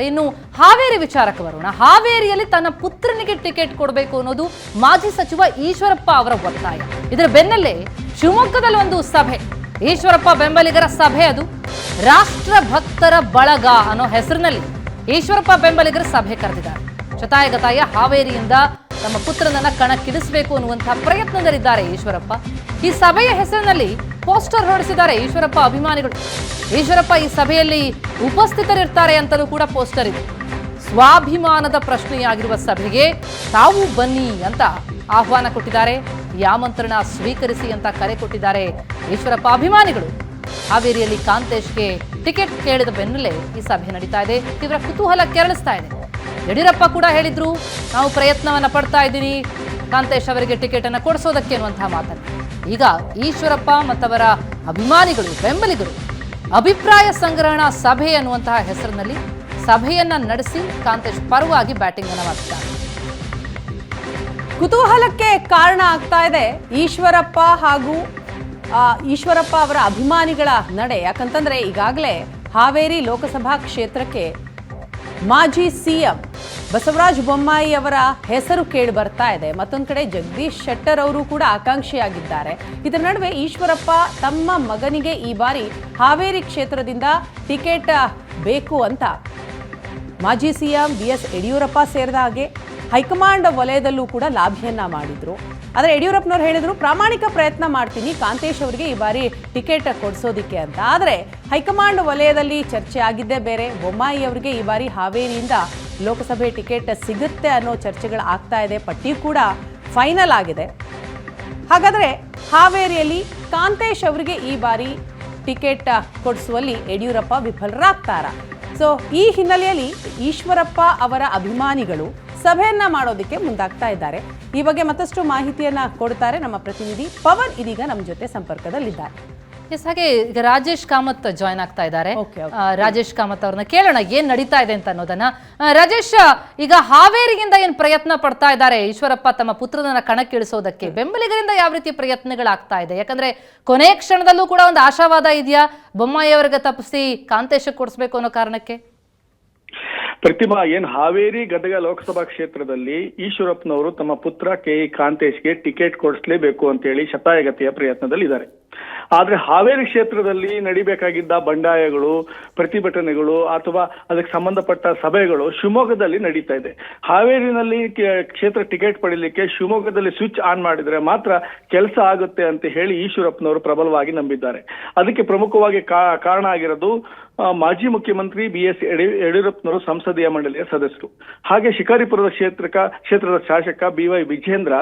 ಇನ್ನು ಹಾವೇರಿ ವಿಚಾರಕ್ಕೆ ಬರೋಣ. ಹಾವೇರಿಯಲ್ಲಿ ತನ್ನ ಪುತ್ರನಿಗೆ ಟಿಕೆಟ್ ಕೊಡಬೇಕು ಅನ್ನೋದು ಮಾಜಿ ಸಚಿವ ಈಶ್ವರಪ್ಪ ಅವರ ಒತ್ತಾಯ. ಇದರ ಬೆನ್ನಲ್ಲೇ ಶಿವಮೊಗ್ಗದಲ್ಲಿ ಒಂದು ಸಭೆ. ಈಶ್ವರಪ್ಪ ಬೆಂಬಲಿಗರ ಸಭೆ ಅದು. ರಾಷ್ಟ್ರ ಭಕ್ತರ ಬಳಗ ಅನ್ನೋ ಹೆಸರಿನಲ್ಲಿ ಈಶ್ವರಪ್ಪ ಬೆಂಬಲಿಗರ ಸಭೆ ಕರೆದಿದ್ದಾರೆ. ಶತಾಯಗತಾಯ ಹಾವೇರಿಯಿಂದ ತಮ್ಮ ಪುತ್ರನನ್ನ ಕಣಕ್ಕಿಳಿಸಬೇಕು ಅನ್ನುವಂತಹ ಪ್ರಯತ್ನದಲ್ಲಿದ್ದಾರೆ ಈಶ್ವರಪ್ಪ. ಈ ಸಭೆಯ ಹೆಸರಿನಲ್ಲಿ ಪೋಸ್ಟರ್ ಹೊರಡಿಸಿದ್ದಾರೆ ಈಶ್ವರಪ್ಪ ಅಭಿಮಾನಿಗಳು. ಈಶ್ವರಪ್ಪ ಈ ಸಭೆಯಲ್ಲಿ ಉಪಸ್ಥಿತರಿರ್ತಾರೆ ಅಂತಲೂ ಕೂಡ ಪೋಸ್ಟರ್ ಇದೆ. ಸ್ವಾಭಿಮಾನದ ಪ್ರಶ್ನೆಯಾಗಿರುವ ಸಭೆಗೆ ತಾವು ಬನ್ನಿ ಅಂತ ಆಹ್ವಾನ ಕೊಟ್ಟಿದ್ದಾರೆ. ಯಾಮಂತ್ರಣ ಸ್ವೀಕರಿಸಿ ಅಂತ ಕರೆ ಕೊಟ್ಟಿದ್ದಾರೆ ಈಶ್ವರಪ್ಪ ಅಭಿಮಾನಿಗಳು. ಹಾವೇರಿಯಲ್ಲಿ ಕಾಂತೇಶ್ಗೆ ಟಿಕೆಟ್ ಕೇಳಿದ ಬೆನ್ನಲ್ಲೇ ಈ ಸಭೆ ನಡೀತಾ ಇದೆ. ತೀವ್ರ ಕುತೂಹಲ ಕೆರಳಿಸ್ತಾ ಇದೆ. ಯಡಿಯೂರಪ್ಪ ಕೂಡ ಹೇಳಿದ್ರು, ನಾವು ಪ್ರಯತ್ನವನ್ನ ಪಡ್ತಾ ಇದ್ದೀವಿ ಕಾಂತೇಶ್ ಅವರಿಗೆ ಟಿಕೆಟ್ ಅನ್ನು ಕೊಡಿಸೋದಕ್ಕೆ ಅನ್ನುವಂತಹ ಮಾತನ್ನು. ಈಗ ಈಶ್ವರಪ್ಪ ಮತ್ತವರ ಅಭಿಮಾನಿಗಳು, ಬೆಂಬಲಿಗರು, ಅಭಿಪ್ರಾಯ ಸಂಗ್ರಹಣ ಸಭೆ ಅನ್ನುವಂತಹ ಹೆಸರಿನಲ್ಲಿ ಸಭೆಯನ್ನ ನಡೆಸಿ ಕಾಂತೇಶ್ ಪರವಾಗಿ ಬ್ಯಾಟಿಂಗ್ ಅನ್ನು ಮಾಡುತ್ತಾರೆ ಕುತೂಹಲಕ್ಕೆ ಕಾರಣ ಆಗ್ತಾ ಇದೆ ಈಶ್ವರಪ್ಪ ಹಾಗೂ ಈಶ್ವರಪ್ಪ ಅವರ ಅಭಿಮಾನಿಗಳ ನಡೆ. ಯಾಕಂತಂದ್ರೆ ಈಗಾಗಲೇ ಹಾವೇರಿ ಲೋಕಸಭಾ ಕ್ಷೇತ್ರಕ್ಕೆ ಮಾಜಿ ಸಿಎಂ ಬಸವರಾಜ ಬೊಮ್ಮಾಯಿ ಅವರ ಹೆಸರು ಕೇಳಿ ಬರ್ತಾ ಇದೆ. ಮತ್ತೊಂದು ಕಡೆ ಜಗದೀಶ್ ಶೆಟ್ಟರ್ ಅವರು ಕೂಡ ಆಕಾಂಕ್ಷಿಯಾಗಿದ್ದಾರೆ. ಇದರ ನಡುವೆ ಈಶ್ವರಪ್ಪ ತಮ್ಮ ಮಗನಿಗೆ ಈ ಬಾರಿ ಹಾವೇರಿ ಕ್ಷೇತ್ರದಿಂದ ಟಿಕೆಟ್ ಬೇಕು ಅಂತ ಮಾಜಿ ಸಿಎಂ ಬಿ ಎಸ್ ಯಡಿಯೂರಪ್ಪ ಸೇರಿದ ಹಾಗೆ ಹೈಕಮಾಂಡ್ ವಲಯದಲ್ಲೂ ಕೂಡ ಲಾಭಿಯನ್ನ ಮಾಡಿದ್ರು. ಆದರೆ ಯಡಿಯೂರಪ್ಪನವ್ರು ಹೇಳಿದ್ರು, ಪ್ರಾಮಾಣಿಕ ಪ್ರಯತ್ನ ಮಾಡ್ತೀನಿ, ಕಾಂತೇಶ್ ಅವರಿಗೆ ಈ ಬಾರಿ ಟಿಕೆಟ್ ಕೊಡಿಸೋದಿಕ್ಕೆ ಅಂತ. ಆದರೆ ಹೈಕಮಾಂಡ್ ವಲಯದಲ್ಲಿ ಚರ್ಚೆ ಆಗಿದ್ದೇ ಬೇರೆ. ಬೊಮ್ಮಾಯಿ ಅವರಿಗೆ ಈ ಬಾರಿ ಹಾವೇರಿಯಿಂದ ಲೋಕಸಭೆ ಟಿಕೆಟ್ ಸಿಗುತ್ತೆ ಅನ್ನೋ ಚರ್ಚೆಗಳು ಆಗ್ತಾ ಇದೆ. ಪಟ್ಟಿ ಕೂಡ ಫೈನಲ್ ಆಗಿದೆ. ಹಾಗಾದರೆ ಹಾವೇರಿಯಲ್ಲಿ ಕಾಂತೇಶ್ ಅವರಿಗೆ ಈ ಬಾರಿ ಟಿಕೆಟ್ ಕೊಡಿಸುವಲ್ಲಿ ಯಡಿಯೂರಪ್ಪ ವಿಫಲರಾಗ್ತಾರ? ಸೊ ಈ ಹಿನ್ನೆಲೆಯಲ್ಲಿ ಈಶ್ವರಪ್ಪ ಅವರ ಅಭಿಮಾನಿಗಳು ಸಭೆಯನ್ನ ಮಾಡೋದಕ್ಕೆ ಮುಂದಾಗ್ತಾ ಇದ್ದಾರೆ. ಈ ಬಗ್ಗೆ ಮತ್ತಷ್ಟು ಮಾಹಿತಿಯನ್ನ ಕೊಡ್ತಾರೆ ನಮ್ಮ ಪ್ರತಿನಿಧಿ ಪವನ್ ಇದೀಗ ನಮ್ಮ ಜೊತೆ ಸಂಪರ್ಕದಲ್ಲಿದ್ದಾರೆ. ಎಸ್ ಹಾಗೆ ಈಗ ರಾಜೇಶ್ ಕಾಮತ್ ಜಾಯ್ನ್ ಆಗ್ತಾ ಇದ್ದಾರೆ. ರಾಜೇಶ್ ಕಾಮತ್ ಅವ್ರನ್ನ ಕೇಳೋಣ ಏನ್ ನಡೀತಾ ಇದೆ ಅಂತ ಅನ್ನೋದನ್ನ. ರಾಜೇಶ್ ಈಗ ಹಾವೇರಿಯಿಂದ ಏನ್ ಪ್ರಯತ್ನ ಪಡ್ತಾ ಇದ್ದಾರೆ? ಈಶ್ವರಪ್ಪ ತಮ್ಮ ಪುತ್ರನನ್ನ ಕಣಕ್ಕಿಳಿಸೋದಕ್ಕೆ ಬೆಂಬಲಿಗರಿಂದ ಯಾವ ರೀತಿ ಪ್ರಯತ್ನಗಳಾಗ್ತಾ ಇದೆ? ಯಾಕಂದ್ರೆ ಕೊನೆ ಕ್ಷಣದಲ್ಲೂ ಕೂಡ ಒಂದು ಆಶಾವಾದ ಇದೆಯಾ? ಬೊಮ್ಮಾಯಿ ಅವರಿಗೆ ತಪ್ಪಿಸಿ ಕಾಂತೇಶ ಕೊಡಿಸ್ಬೇಕು ಅನ್ನೋ ಕಾರಣಕ್ಕೆ? ಪ್ರತಿಮಾ ಏನ್ ಹಾವೇರಿ ಗದಗ ಲೋಕಸಭಾ ಕ್ಷೇತ್ರದಲ್ಲಿ ಈಶ್ವರಪ್ಪನವರು ತಮ್ಮ ಪುತ್ರ ಕೆ ಇ ಕಾಂತೇಶ್ಗೆ ಟಿಕೆಟ್ ಕೊಡಿಸ್ಲೇಬೇಕು ಅಂತೇಳಿ ಶತಾಯಗತಿಯ ಪ್ರಯತ್ನದಲ್ಲಿದ್ದಾರೆ. ಆದ್ರೆ ಹಾವೇರಿ ಕ್ಷೇತ್ರದಲ್ಲಿ ನಡಿಬೇಕಾಗಿದ್ದ ಬಂಡಾಯಗಳು, ಪ್ರತಿಭಟನೆಗಳು ಅಥವಾ ಅದಕ್ಕೆ ಸಂಬಂಧಪಟ್ಟ ಸಭೆಗಳು ಶಿವಮೊಗ್ಗದಲ್ಲಿ ನಡೀತಾ ಇದೆ. ಹಾವೇರಿನಲ್ಲಿ ಕ್ಷೇತ್ರ ಟಿಕೆಟ್ ಪಡೀಲಿಕ್ಕೆ ಶಿವಮೊಗ್ಗದಲ್ಲಿ ಸ್ವಿಚ್ ಆನ್ ಮಾಡಿದ್ರೆ ಮಾತ್ರ ಕೆಲಸ ಆಗುತ್ತೆ ಅಂತ ಹೇಳಿ ಈಶ್ವರಪ್ಪನವರು ಪ್ರಬಲವಾಗಿ ನಂಬಿದ್ದಾರೆ. ಅದಕ್ಕೆ ಪ್ರಮುಖವಾಗಿ ಕಾರಣ ಆಗಿರೋದು ಮಾಜಿ ಮುಖ್ಯಮಂತ್ರಿ ಬಿ ಎಸ್ ಯಡಿಯೂರಪ್ಪನವರು ಸಂಸದೀಯ ಮಂಡಳಿಯ ಸದಸ್ಯರು. ಹಾಗೆ ಶಿಕಾರಿಪುರದ ಕ್ಷೇತ್ರಕ, ಕ್ಷೇತ್ರದ ಶಾಸಕ ಬಿ ವೈ ವಿಜೇಂದ್ರ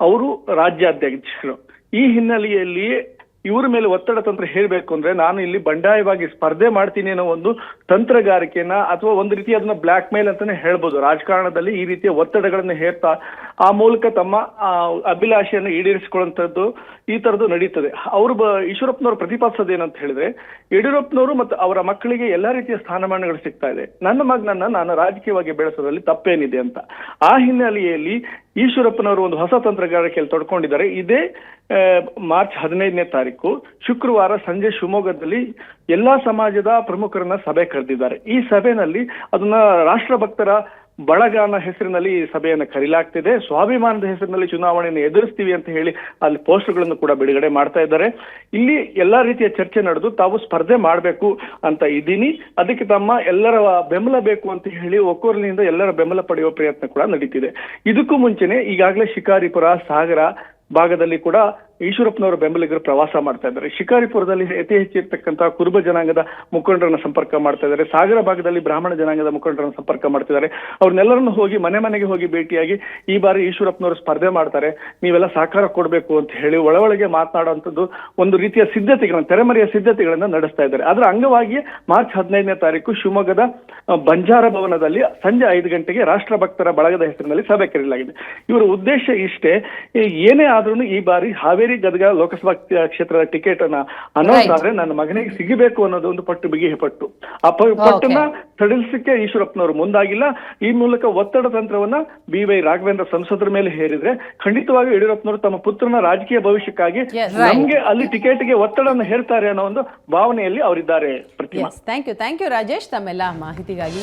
ಅವರು ರಾಜ್ಯಾಧ್ಯಕ್ಷರು. ಈ ಹಿನ್ನೆಲೆಯಲ್ಲಿ ಇವರ ಮೇಲೆ ಒತ್ತಡ ತಂತ್ರ ಹೇಳಬೇಕು ಅಂದ್ರೆ ನಾನು ಇಲ್ಲಿ ಬಂಡಾಯವಾಗಿ ಸ್ಪರ್ಧೆ ಮಾಡ್ತೀನಿ ಅನ್ನೋ ಒಂದು ತಂತ್ರಗಾರಿಕೆನ ಅಥವಾ ಒಂದು ರೀತಿ ಅದನ್ನ ಬ್ಲಾಕ್ ಮೇಲ್ ಅಂತಾನೆ ಹೇಳ್ಬೋದು. ರಾಜಕಾರಣದಲ್ಲಿ ಈ ರೀತಿಯ ಒತ್ತಡಗಳನ್ನ ಹೇರ್ತಾ ಆ ಮೂಲಕ ತಮ್ಮ ಅಭಿಲಾಷೆಯನ್ನು ಈಡೇರಿಸಿಕೊಳ್ಳುವಂಥದ್ದು ಈ ತರದ್ದು ನಡೀತದೆ. ಅವರು ಈಶ್ವರಪ್ಪನವರು ಪ್ರತಿಪಾದಿಸೋದು ಏನಂತ ಹೇಳಿದ್ರೆ, ಯಡಿಯೂರಪ್ಪನವರು ಮತ್ತು ಅವರ ಮಕ್ಕಳಿಗೆ ಎಲ್ಲಾ ರೀತಿಯ ಸ್ಥಾನಮಾನಗಳು ಸಿಗ್ತಾ ಇದೆ. ನನ್ನ ಮಗನನ್ನ ನಾನು ರಾಜಕೀಯವಾಗಿ ಬೆಳೆಸೋದ್ರಲ್ಲಿ ತಪ್ಪೇನಿದೆ ಅಂತ. ಆ ಹಿನ್ನೆಲೆಯಲ್ಲಿ ಈಶ್ವರಪ್ಪನವರು ಒಂದು ಹೊಸ ತಂತ್ರಗಾರಿಕೆಯಲ್ಲಿ ತೊಡ್ಕೊಂಡಿದ್ದಾರೆ. ಇದೇ ಮಾರ್ಚ್ ಹದಿನೈದನೇ ತಾರೀಕು ಶುಕ್ರವಾರ ಸಂಜೆ ಶಿವಮೊಗ್ಗದಲ್ಲಿ ಎಲ್ಲಾ ಸಮಾಜದ ಪ್ರಮುಖರನ್ನ ಸಭೆ ಕರೆದಿದ್ದಾರೆ. ಈ ಸಭೆಯಲ್ಲಿ ಅದನ್ನ ರಾಷ್ಟ್ರಭಕ್ತರ ಬಳಗಾನ ಹೆಸರಿನಲ್ಲಿ ಈ ಸಭೆಯನ್ನು ಕರೀಲಾಗ್ತಿದೆ. ಸ್ವಾಭಿಮಾನದ ಹೆಸರಿನಲ್ಲಿ ಚುನಾವಣೆಯನ್ನು ಎದುರಿಸ್ತೀವಿ ಅಂತ ಹೇಳಿ ಅಲ್ಲಿ ಪೋಸ್ಟ್ಗಳನ್ನು ಕೂಡ ಬಿಡುಗಡೆ ಮಾಡ್ತಾ ಇದ್ದಾರೆ. ಇಲ್ಲಿ ಎಲ್ಲಾ ರೀತಿಯ ಚರ್ಚೆ ನಡೆದು ತಾವು ಸ್ಪರ್ಧೆ ಮಾಡಬೇಕು ಅಂತ ಇದ್ದೀನಿ. ಅದಕ್ಕೆ ತಮ್ಮ ಎಲ್ಲರ ಬೆಂಬಲ ಬೇಕು ಅಂತ ಹೇಳಿ ಒಕ್ಕೂರಿನಿಂದ ಎಲ್ಲರ ಬೆಂಬಲ ಪಡೆಯುವ ಪ್ರಯತ್ನ ಕೂಡ ನಡೀತಿದೆ. ಇದಕ್ಕೂ ಮುಂಚೆನೆ ಈಗಾಗಲೇ ಶಿಕಾರಿಪುರ, ಸಾಗರ ಭಾಗದಲ್ಲಿ ಕೂಡ ಈಶ್ವರಪ್ಪನವರ ಬೆಂಬಲಿಗರು ಪ್ರವಾಸ ಮಾಡ್ತಾ ಇದ್ದಾರೆ. ಶಿಕಾರಿಪುರದಲ್ಲಿ ಅತಿ ಹೆಚ್ಚಿರ್ತಕ್ಕಂತಹ ಕುರುಬ ಜನಾಂಗದ ಮುಖಂಡರನ್ನ ಸಂಪರ್ಕ ಮಾಡ್ತಾ ಇದ್ದಾರೆ. ಸಾಗರ ಭಾಗದಲ್ಲಿ ಬ್ರಾಹ್ಮಣ ಜನಾಂಗದ ಮುಖಂಡರನ್ನ ಸಂಪರ್ಕ ಮಾಡ್ತಿದ್ದಾರೆ ಅವ್ರನ್ನೆಲ್ಲರನ್ನು ಹೋಗಿ ಮನೆ ಮನೆಗೆ ಹೋಗಿ ಭೇಟಿಯಾಗಿ ಈ ಬಾರಿ ಈಶ್ವರಪ್ಪನವರು ಸ್ಪರ್ಧೆ ಮಾಡ್ತಾರೆ. ನೀವೆಲ್ಲ ಸಹಕಾರ ಕೊಡಬೇಕು ಅಂತ ಹೇಳಿ ಒಳ ಒಳಗೆ ಮಾತನಾಡುವಂಥದ್ದು ಒಂದು ರೀತಿಯ ಸಿದ್ಧತೆಗಳನ್ನ, ತೆರೆಮರೆಯ ಸಿದ್ಧತೆಗಳನ್ನ ನಡೆಸ್ತಾ ಇದ್ದಾರೆ. ಅದರ ಅಂಗವಾಗಿ ಮಾರ್ಚ್ ಹದಿನೈದನೇ ತಾರೀಕು ಶಿವಮೊಗ್ಗದ ಬಂಜಾರ ಭವನದಲ್ಲಿ ಸಂಜೆ ಐದು ಗಂಟೆಗೆ ರಾಷ್ಟ್ರಭಕ್ತರ ಬಳಗದ ಹೆಸರಿನಲ್ಲಿ ಸಭೆ ಕರೆಯಲಾಗಿದೆ. ಇವರ ಉದ್ದೇಶ ಇಷ್ಟೇ ಏನೇ ಆದ್ರೂ ಈ ಬಾರಿ ಹಾವೇರಿ ಹಾವೇರಿ ಗದಗ ಲೋಕಸಭಾ ಕ್ಷೇತ್ರದ ಟಿಕೆಟ್ ಅನ್ನ ಅನೌನ್ಸ್. ಆದ್ರೆ ನನ್ನ ಮಗನಿಗೆ ಸಿಗಬೇಕು ಅನ್ನೋದು ಒಂದು ಪಟ್ಟು ಬಿಗಿ ಪಟ್ಟು. ಆ ಪಟ್ಟನ್ನ ಸಡಿಲಿಸಕ್ಕೆ ಈಶ್ವರಪ್ಪನವರು ಮುಂದಾಗಿಲ್ಲ. ಈ ಮೂಲಕ ಒತ್ತಡ ತಂತ್ರವನ್ನ ಬಿ ವೈ ರಾಘವೇಂದ್ರ ಸಂಸದರ ಮೇಲೆ ಹೇರಿದ್ರೆ ಖಂಡಿತವಾಗಿ ಯಡಿಯೂರಪ್ಪನವರು ತಮ್ಮ ಪುತ್ರನ ರಾಜಕೀಯ ಭವಿಷ್ಯಕ್ಕಾಗಿ. ನಮ್ಗೆ ಅಲ್ಲಿ ಟಿಕೆಟ್ಗೆ ಒತ್ತಡವನ್ನು ಹೇರ್ತಾರೆ ಅನ್ನೋ ಒಂದು ಭಾವನೆಯಲ್ಲಿ ಅವರಿದ್ದಾರೆ thank you thank you Rajesh ತಮ್ಮೆಲ್ಲ ಮಾಹಿತಿಗಾಗಿ.